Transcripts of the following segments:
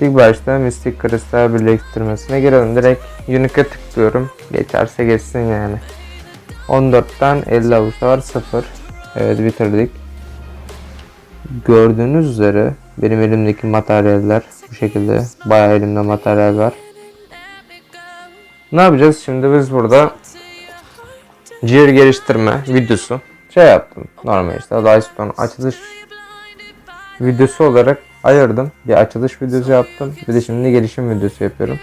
İlk başta mistik kristal birleştirmesine girelim. Direkt Unique'e tıklıyorum. Geçerse geçsin yani. 14'ten 50 avuçta var 0. Evet bitirdik. Gördüğünüz üzere benim elimdeki materyaller bu şekilde. Bayağı elimde materyal var. Ne yapacağız şimdi biz burada ciğer geliştirme videosu şey yaptım. Normal işte Lifestone açılış videosu olarak ayırdım. Bir açılış videosu yaptım. Bir de şimdi gelişim videosu yapıyorum.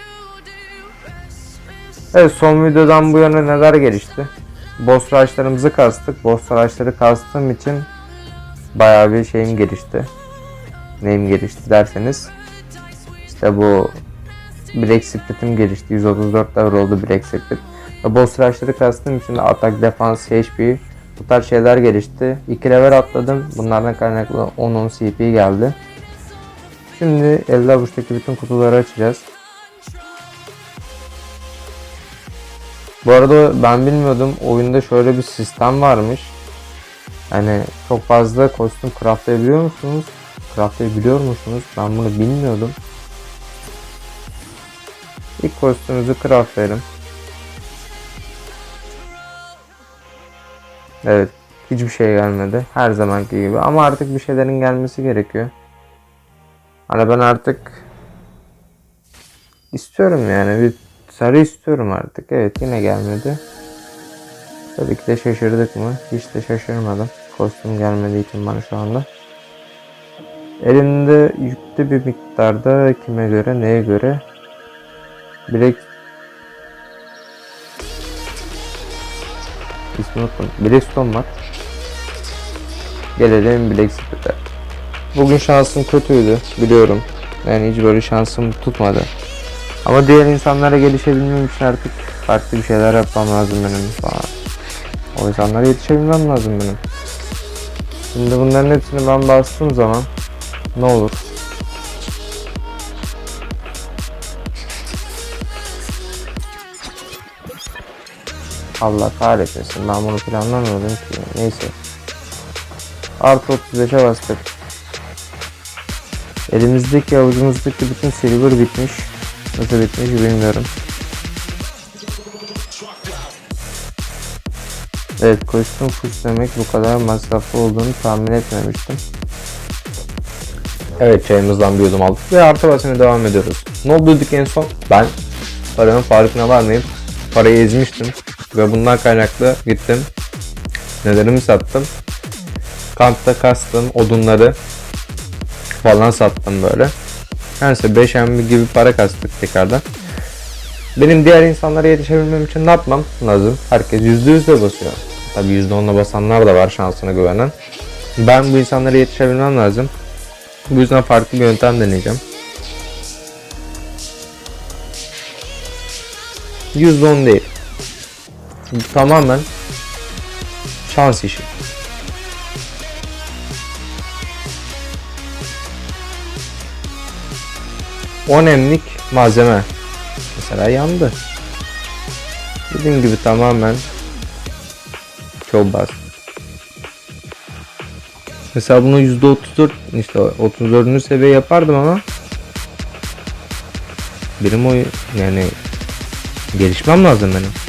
Evet son videodan bu yana neler gelişti? Boss rush'larımızı kastık. Boss rush'ları kastığım için bayağı bir şeyim gelişti. Neyim gelişti derseniz işte bu Black Split'im gelişti. 134 level oldu Black Split. Boss rush'ları kastığım için de atak, defans, HP bu tarz şeyler gelişti. 2 level atladım. Bunlardan kaynaklı 10-10 CP geldi. Şimdi elde avuçtaki bütün kutuları açacağız. Bu arada ben bilmiyordum oyunda şöyle bir sistem varmış. Hani çok fazla kostüm craftlayabiliyor musunuz? Craftlayabiliyor musunuz? Ben bunu bilmiyordum. İlk kostümümüzü craftlayalım. Evet. Hiçbir şey gelmedi. Her zamanki gibi. Ama artık bir şeylerin gelmesi gerekiyor. Hani ben artık istiyorum yani. Bir sarı istiyorum artık. Evet yine gelmedi. Tabii ki de şaşırdık mı? Hiç de şaşırmadım. Kostüm gelmediği için bana şu anda. Elimde yüklü bir miktarda kime göre neye göre Black İsmini unuttum. Blackstone var. Gelelim Black Split'e. Bugün şansım kötüydü biliyorum. Yani hiç böyle şansım tutmadı. Ama diğer insanlara gelişebilmem için artık farklı bir şeyler yapmam lazım benim falan. O insanlara yetişebilmem lazım benim. Şimdi bunların hepsini ben bastığım zaman ne olur? Allah kahretmesin ben bunu planlamıyordum ki. Neyse. Artı 35'e bastık. Elimizdeki avucumuzdaki bütün silver bitmiş. Nasıl bitmiş bilmiyorum. Evet kostüm demek bu kadar masraflı olduğunu tahmin etmemiştim. Evet çayımızdan bir yudum aldık ve artı basına devam ediyoruz. Ne oldu dedik en son? Ben paranın farkına varmayıp parayı ezmiştim ve bundan kaynaklı gittim. Nelerimi sattım. Kampta kastım odunları falan sattım böyle. Neyse 5 MB gibi para kastık tekrardan. Benim diğer insanlara yetişebilmem için ne yapmam lazım? Herkes %100'le basıyor. Tabi %10'la basanlar da var şansına güvenen. Ben bu insanlara yetişebilmem lazım. Bu yüzden farklı bir yöntem deneyeceğim. %10 değil. Tamamen şans işi. On emlik malzeme mesela yandı. Dediğim gibi tamamen çok basit. Mesela bunu %34 işte 34. seviye yapardım ama benim o yani gelişmem lazım benim.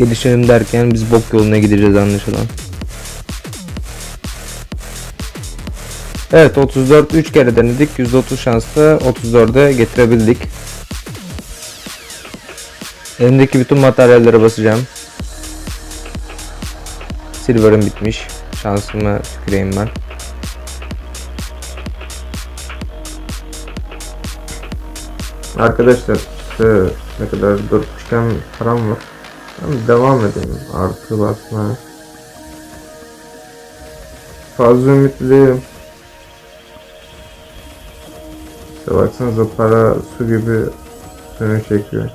Gelişelim derken biz bok yoluna gideceğiz anlaşılan. Evet 34 3 kere denedik. %30 şansla 34'e getirebildik. Elimdeki bütün materyallere basacağım. Silver'ım bitmiş. Şansıma tüküreyim ben. Arkadaşlar ne kadar dörtgen param var. Ben devam edelim artı basmaya. Fazla ümitliyim. İşte baksanıza para su gibi seni çekiyor.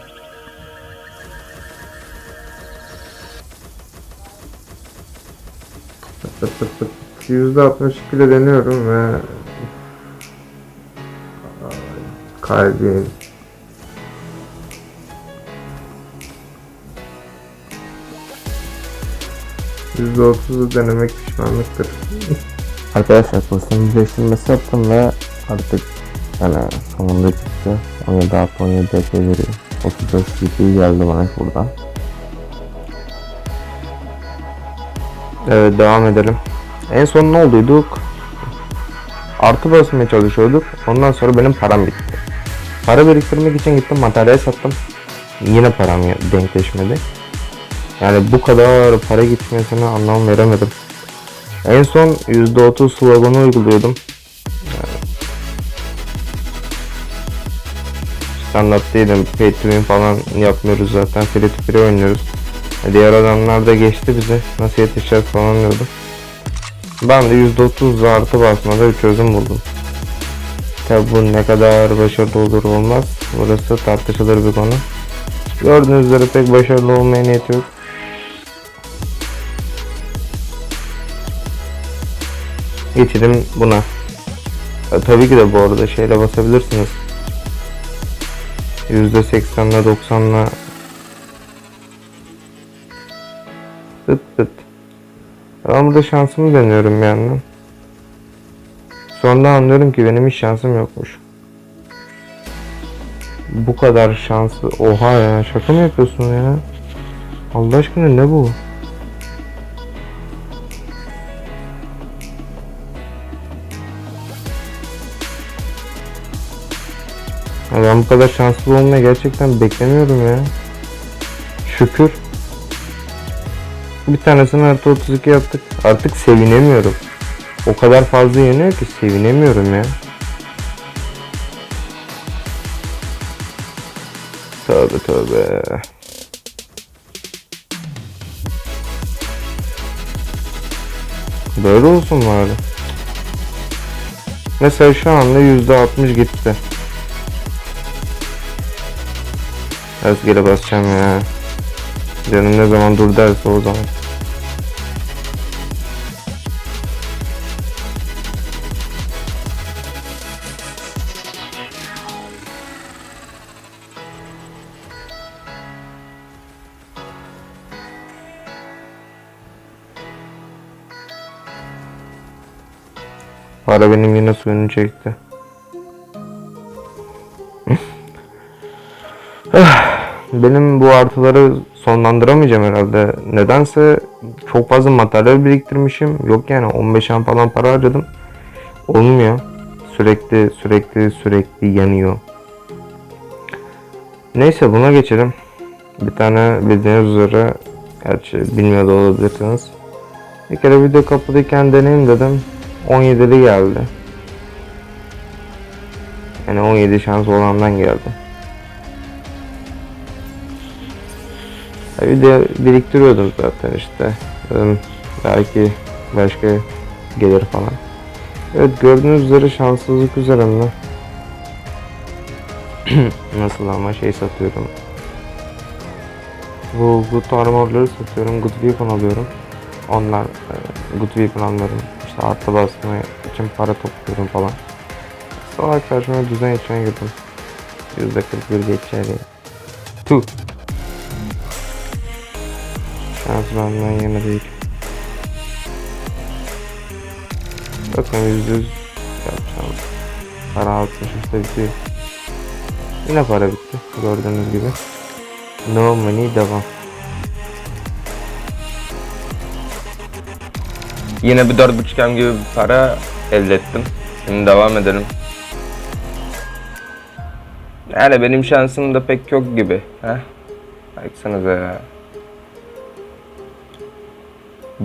Pıt pıt pıt pıt. %62 ile deniyorum ve Kalbim. %30'u denemek pişmanlıktır. Arkadaşlar pozisyon birleştirmesi yaptım ve artık yani sonunda çıktı. 17 artı 17 DP veriyor. 34 GP geldi bana buradan. Evet devam edelim. En son ne olduyduk? Artı basmaya çalışıyorduk. Ondan sonra benim param bitti. Para biriktirmek için gittim materyal sattım. Yine param denkleşmedi. Yani bu kadar para gitmesine anlam veremedim. En son %30 sloganı uyguluyordum. Standarttaydım. Pay falan yapmıyoruz zaten. Free to free oynuyoruz. Diğer adamlar da geçti bize. Nasıl yetişeceğiz falan diyordu. Ben de %30 artı basmada bir çözüm buldum. Tabi bu ne kadar başarılı olur olmaz. Burası tartışılır bir konu. Gördüğünüz üzere pek başarılı olmaya niyeti yok. Geçelim buna. E, tabii ki de bu arada şeyle basabilirsiniz. %80'le 90'la Tıt tıt. Ben burada şansımı deniyorum yandan. Sonra anlıyorum ki benim hiç şansım yokmuş. Bu kadar şanslı. Oha ya şaka mı yapıyorsun ya? Allah aşkına ne bu? Ya ben bu kadar şanslı olmayı gerçekten beklemiyorum ya. Şükür. Bir tanesini artı 32 yaptık. Artık sevinemiyorum. O kadar fazla yeniyor ki sevinemiyorum ya. Tövbe tövbe. Böyle olsun bari. Mesela şu anda %60 gitti. Rastgele basacağım ya. Canım ne zaman dur derse o zaman. Para benim yine suyunu çekti. Benim bu artıları sonlandıramayacağım herhalde. Nedense çok fazla materyal biriktirmişim. Yok yani 15 an falan para harcadım. Olmuyor. Sürekli sürekli sürekli yanıyor. Neyse buna geçelim. Bir tane bildiğiniz üzere gerçi bilmiyor da olabilirsiniz. Bir kere video kapalıyken deneyim dedim. 17'li geldi. Yani 17 şans olandan geldi. De biriktiriyordum zaten işte. Dedim, belki başka gelir falan. Evet gördüğünüz üzere şanssızlık üzerimde. Nasıl ama şey satıyorum. Bu good armorları satıyorum. Good weapon alıyorum. Onlar e, good weapon alıyorum. İşte artı basma için para topluyorum falan. Salak saçma düzen içine girdim. %41 geçerli. Tuh. Şans benden yana değil. Bakın yüz yapacağım. Para 63'te bitiyor. Yine para bitti. Gördüğünüz gibi. No money devam. Yine bir 4.5M gibi bir para elde ettim. Şimdi devam edelim. Yani benim şansım da pek yok gibi. Heh. Baksanıza ya.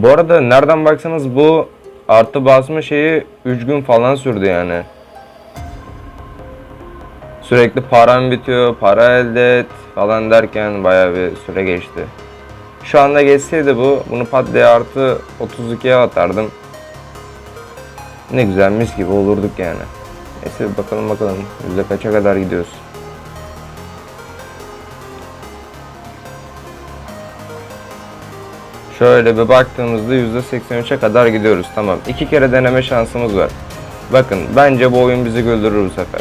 Bu arada nereden baksanız bu artı basma şeyi 3 gün falan sürdü yani. Sürekli param bitiyor, para elde et falan derken bayağı bir süre geçti. Şu anda geçseydi bu, bunu pat diye artı 32'ye atardım. Ne güzel mis gibi olurduk yani. Neyse bakalım bakalım yüzde kaça kadar gidiyoruz. Şöyle bir baktığımızda %83'e kadar gidiyoruz. Tamam. iki kere deneme şansımız var. Bakın bence bu oyun bizi güldürür bu sefer.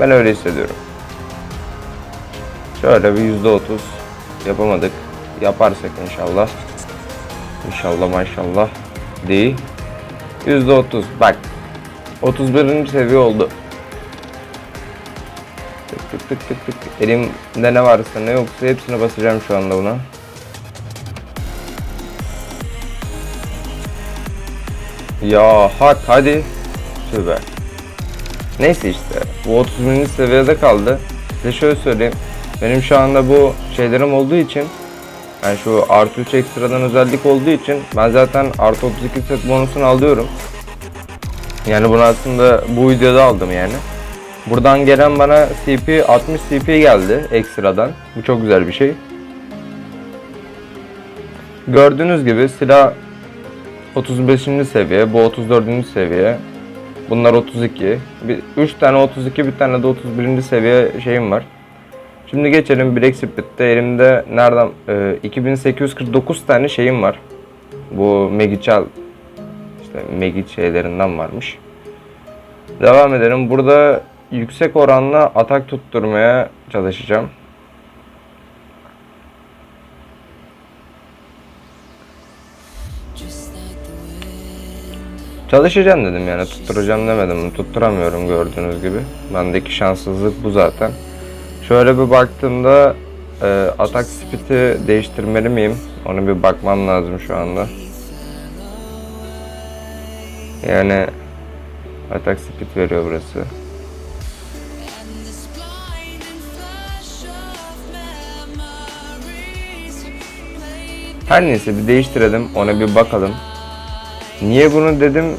Ben öyle hissediyorum. Şöyle bir yüzde otuz yapamadık. Yaparsak inşallah. İnşallah maşallah değil. Yüzde otuz. Bak. 31. seviye oldu. Tık tık tık tık tık. Elimde ne varsa ne yoksa hepsine basacağım şu anda buna. Ya hak hadi. Tövbe. Neyse işte. Bu 30 seviyede kaldı. Size şöyle söyleyeyim. Benim şu anda bu şeylerim olduğu için yani şu artı 3 ekstradan özellik olduğu için ben zaten artı 32 set bonusunu alıyorum. Yani bunu aslında bu videoda aldım yani. Buradan gelen bana CP 60 CP geldi ekstradan. Bu çok güzel bir şey. Gördüğünüz gibi silah 35. seviye, bu 34. seviye. Bunlar 32. Bir, 3 tane 32, bir tane de 31. seviye şeyim var. Şimdi geçelim Black Spirit'te. Elimde nereden e, 2849 tane şeyim var. Bu Magichal işte Magit şeylerinden varmış. Devam edelim. Burada yüksek oranla atak tutturmaya çalışacağım. Çalışacağım dedim yani tutturacağım demedim. Tutturamıyorum gördüğünüz gibi. Bendeki şanssızlık bu zaten. Şöyle bir baktığımda e, atak speed'i değiştirmeli miyim? Onu bir bakmam lazım şu anda. Yani atak speed veriyor burası. Her neyse bir değiştirelim. Ona bir bakalım. Niye bunu dedim?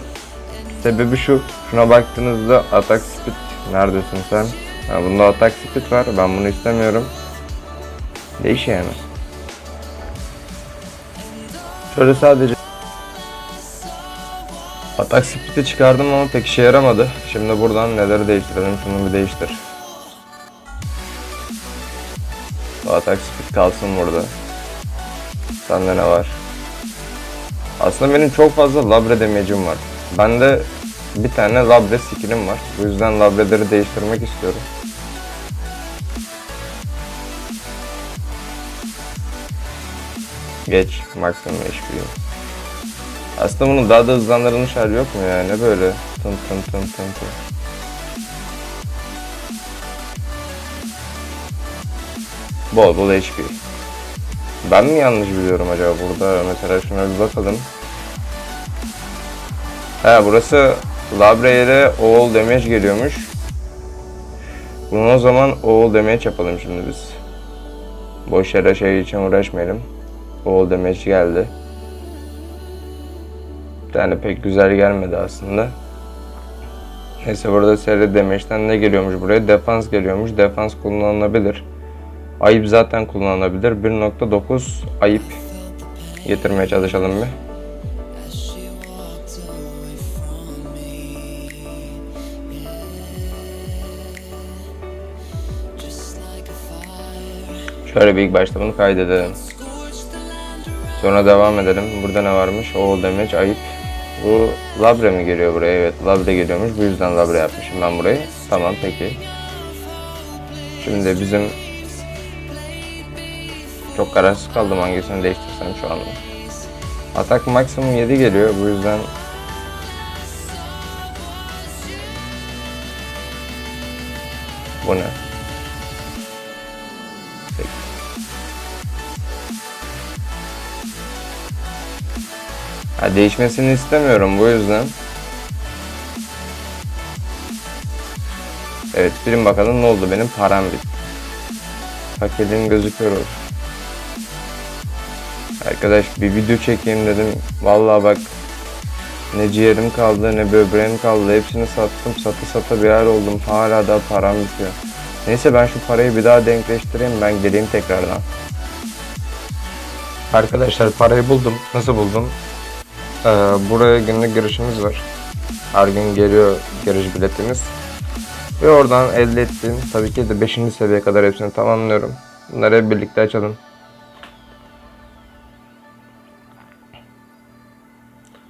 Sebebi şu. Şuna baktığınızda atak speed neredesin sen? Ha, bunda atak speed var. Ben bunu istemiyorum. Değiş yani. Şöyle sadece atak speed'i çıkardım ama pek işe yaramadı. Şimdi buradan neleri değiştirelim? Şunu bir değiştir. Atak speed kalsın burada. Sende ne var? Aslında benim çok fazla labre damage'im var. Bende bir tane labre skillim var. Bu yüzden labreleri değiştirmek istiyorum. Geç maksimum HP. Aslında bunun daha da hızlandırılmış hali yok mu ya? Ne böyle? Tın tın tın tın tın. Bol bol HP. Ben mi yanlış biliyorum acaba burada? Mesela şuna bir bakalım. He burası Labre'ye all damage geliyormuş. Bunu o zaman all damage yapalım şimdi biz. Boş yere şey için uğraşmayalım. All damage geldi. Yani pek güzel gelmedi aslında. Neyse burada seri damage'den ne geliyormuş buraya? Defans geliyormuş. Defans kullanılabilir. Ayıp zaten kullanılabilir. 1.9 ayıp getirmeye çalışalım bir. Şöyle bir ilk başta bunu kaydedelim. Sonra devam edelim. Burada ne varmış? O damage ayıp. Bu labre mi geliyor buraya? Evet labre geliyormuş. Bu yüzden labre yapmışım ben burayı. Tamam peki. Şimdi bizim çok kararsız kaldım hangisini değiştirsem şu anda. Atak maksimum 7 geliyor bu yüzden Bu ne? Ha, değişmesini istemiyorum bu yüzden. Evet bilin bakalım ne oldu benim param bitti. Paketim gözüküyor olsun. Arkadaş bir video çekeyim dedim. Vallahi bak ne ciğerim kaldı ne böbreğim kaldı. Hepsini sattım. Satı sata bir yer oldum. Hala da param bitiyor. Neyse ben şu parayı bir daha denkleştireyim. Ben geleyim tekrardan. Arkadaşlar parayı buldum. Nasıl buldum? Ee, buraya günlük girişimiz var. Her gün geliyor giriş biletimiz. Ve oradan elde ettiğim tabii ki de 5. seviyeye kadar hepsini tamamlıyorum. Bunları hep birlikte açalım.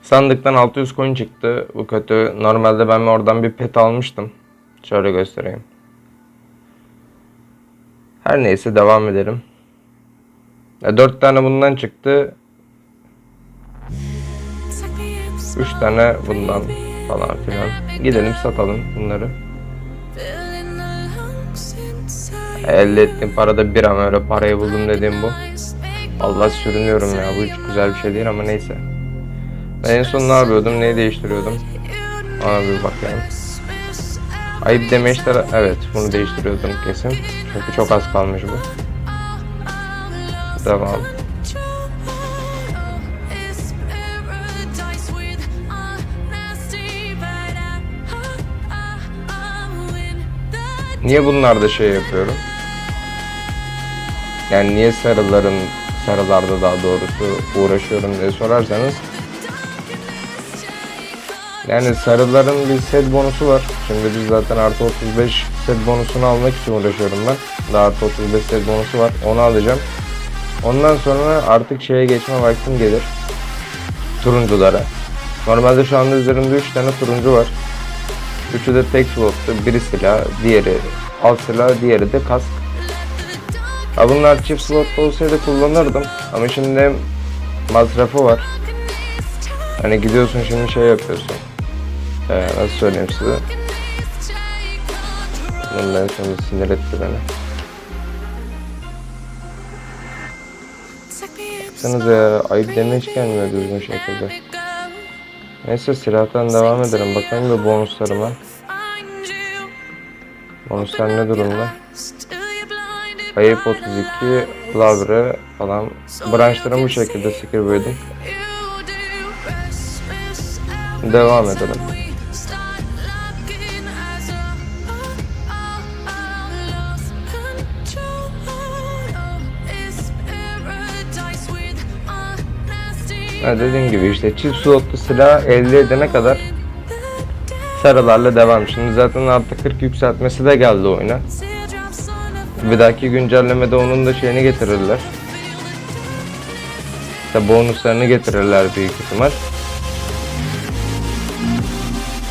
Sandıktan 600 coin çıktı. Bu kötü. Normalde ben oradan bir pet almıştım. Şöyle göstereyim. Her neyse devam edelim. Ya 4 tane bundan çıktı. 3 tane bundan falan filan. Gidelim satalım bunları. Elde ettiğim parada bir ama öyle parayı buldum dediğim bu. Allah sürünüyorum ya bu hiç güzel bir şey değil ama neyse. Ben en son ne yapıyordum neyi değiştiriyordum. Ona bir bakayım. Ayıp demeçler evet bunu değiştiriyordum kesin. Çünkü çok az kalmış bu. Devam. Niye bunlarda şey yapıyorum? Yani niye sarıların sarılarda daha doğrusu uğraşıyorum diye sorarsanız yani sarıların bir set bonusu var. Şimdi biz zaten artı 35 set bonusunu almak için uğraşıyorum ben. Daha artı 35 set bonusu var. Onu alacağım. Ondan sonra artık şeye geçme vaktim gelir. Turunculara. Normalde şu anda üzerimde 3 tane turuncu var. Üçü de tek slottu. Biri silah, diğeri alt diğeri de kask. Ha bunlar çift slot olsaydı kullanırdım. Ama şimdi hem masrafı var. Hani gidiyorsun şimdi şey yapıyorsun. Ee, nasıl söyleyeyim size? Bundan sonra sinir etti beni. Baksanıza ya ayıp deme hiç gelmiyor düzgün şekilde. Neyse silahtan devam edelim. Bakalım bir bonuslarıma. Bonuslar ne durumda? Ayıp 32, lavre falan. Branşlarım bu şekilde skill building. Devam edelim. Ha dediğim gibi işte çift slotlu silah elde edene kadar sarılarla devam. Şimdi zaten artı 40 yükseltmesi de geldi oyuna. Bir dahaki güncellemede onun da şeyini getirirler. İşte bonuslarını getirirler büyük ihtimal.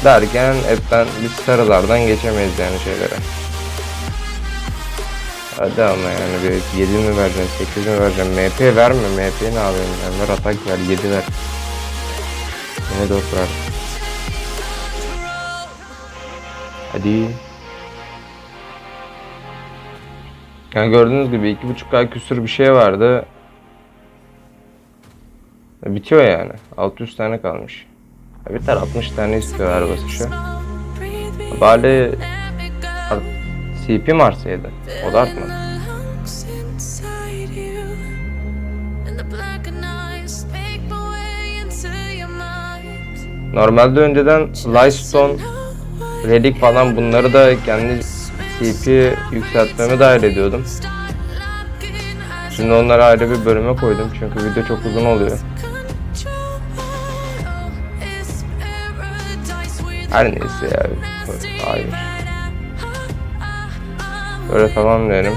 Derken hepten biz sarılardan geçemeyiz yani şeylere. Hadi ama yani bir 7 mi vereceksin, 8 mi vereceksin? MP verme, MP ne yapıyorsun? Yani ver atak ver, 7 ver. Yine 4 ver. Hadi. Yani gördüğünüz gibi 2.5K küsür bir şey vardı. E, Bitiyor yani. 600 tane kalmış. Ya Biter 60 tane istiyor her basışı. Bari CP mi artsaydı? O da artmadı. Normalde önceden Lightstone, Relic falan bunları da kendi CP yükseltmeme dahil ediyordum. Şimdi onları ayrı bir bölüme koydum çünkü video çok uzun oluyor. Her neyse ya. Hayır. Böyle tamamlayalım.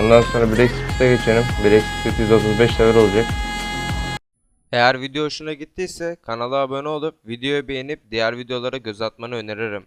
Ondan sonra Black Split'e geçelim. Black Split 135 level olacak. Eğer video hoşuna gittiyse kanala abone olup videoyu beğenip diğer videolara göz atmanı öneririm.